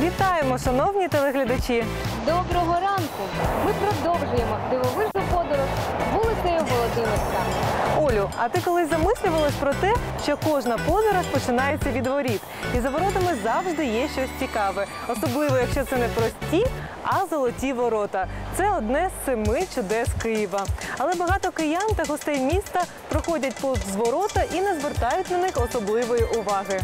Вітаємо, шановні телеглядачі! Доброго ранку! Ми продовжуємо дивовижну подорож вулицею Володимирська. Олю, а ти колись замислювалась про те, що кожна подорож починається від воріт, і за воротами завжди є щось цікаве, особливо якщо це не прості, а золоті ворота. Це одне з семи чудес Києва. Але багато киян та гостей міста проходять повз ворота і не звертають на них особливої уваги.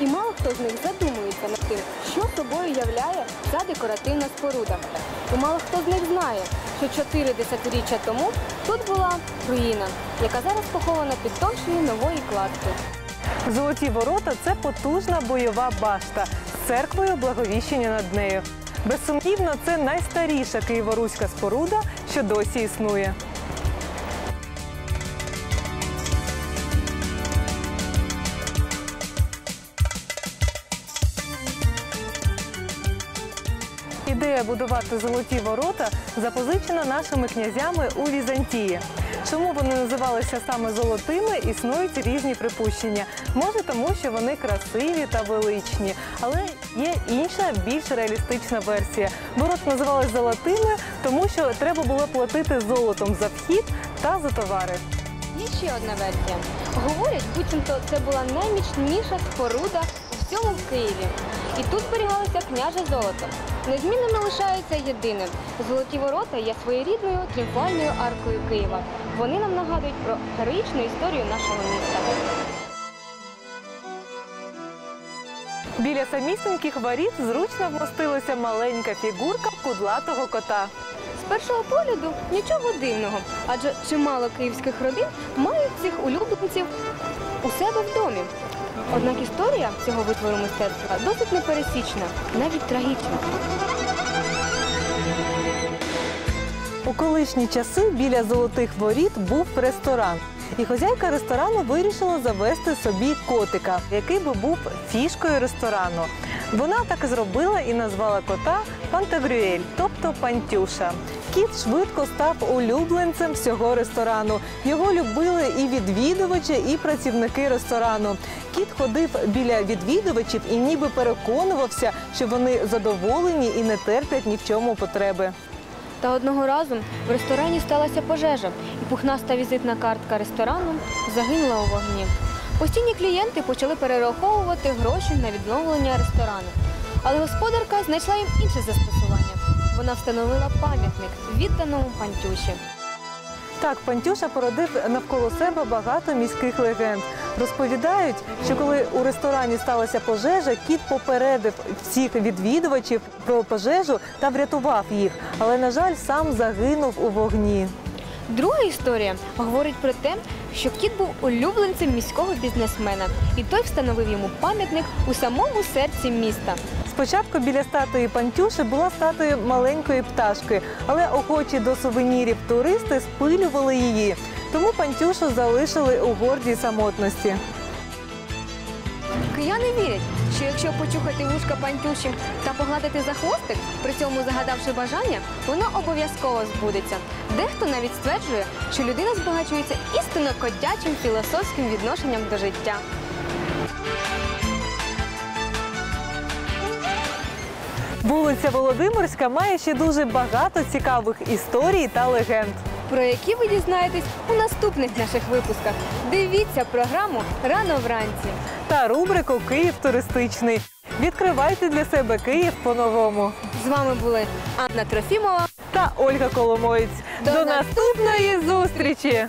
І мало хто з них задумується над тим, що собою являє ця декоративна споруда. І мало хто з них знає, що чотири десятиріччя тому тут була руїна, яка зараз похована під товщою нової кладки. Золоті ворота це потужна бойова башта з церквою благовіщення над нею. Безсумнівно, це найстаріша києворуська споруда, що досі існує. Ідея будувати золоті ворота запозичена нашими князями у Візантії. Чому вони називалися саме золотими, існують різні припущення. Може, тому що вони красиві та величні, але є інша, більш реалістична версія. Ворот називались золотими, тому що треба було платити золотом за вхід та за товари. Є ще одна версія. Говорять, буцімто це була найміцніша споруда у всьому Києві. І тут зберігалося княже золото. Незмінним лишається єдине. Золоті ворота є своєрідною тріумфальною аркою Києва. Вони нам нагадують про героїчну історію нашого міста. Біля самісіньких воріт зручно вмостилася маленька фігурка кудлатого кота. З першого погляду нічого дивного, адже чимало київських родин мають цих улюбленців у себе в домі. Однак історія цього витвору мистецтва досить непересічна, навіть трагічна. У колишні часи біля золотих воріт був ресторан. І хозяйка ресторану вирішила завести собі котика, який би був фішкою ресторану. Вона так і зробила і назвала кота Пантагрюель, тобто Пантюша. Кіт швидко став улюбленцем всього ресторану. Його любили і відвідувачі, і працівники ресторану. Кіт ходив біля відвідувачів і ніби переконувався, що вони задоволені і не терплять ні в чому потреби. Та одного разу в ресторані сталася пожежа, і пухнаста візитна картка ресторану загинула у вогні. Постійні клієнти почали перераховувати гроші на відновлення ресторану. Але господарка знайшла їм інше застосування. Вона встановила пам'ятник відданому пантюші. Так, Пантюша породив навколо себе багато міських легенд. Розповідають, що коли у ресторані сталася пожежа, кіт попередив всіх відвідувачів про пожежу та врятував їх. Але, на жаль, сам загинув у вогні. Друга історія говорить про те, що кіт був улюбленцем міського бізнесмена, і той встановив йому пам'ятник у самому серці міста. Спочатку біля статуї Пантюши була статуя маленької пташки, але охочі до сувенірів туристи спилювали її. Тому Пантюшу залишили у гордій самотності. Кияни вірять, що якщо почухати вушка пантюші та погладити за хвостик, при цьому загадавши бажання, воно обов'язково збудеться. Дехто навіть стверджує, що людина збагачується істинно котячим філософським відношенням до життя. Вулиця Володимирська має ще дуже багато цікавих історій та легенд. Про які ви дізнаєтесь у наступних наших випусках. Дивіться програму рано вранці. Та рубрику Київ туристичний. Відкривайте для себе Київ по-новому. З вами були Анна Трофімова. Та Ольга Коломоєць. До До наступної зустрічі!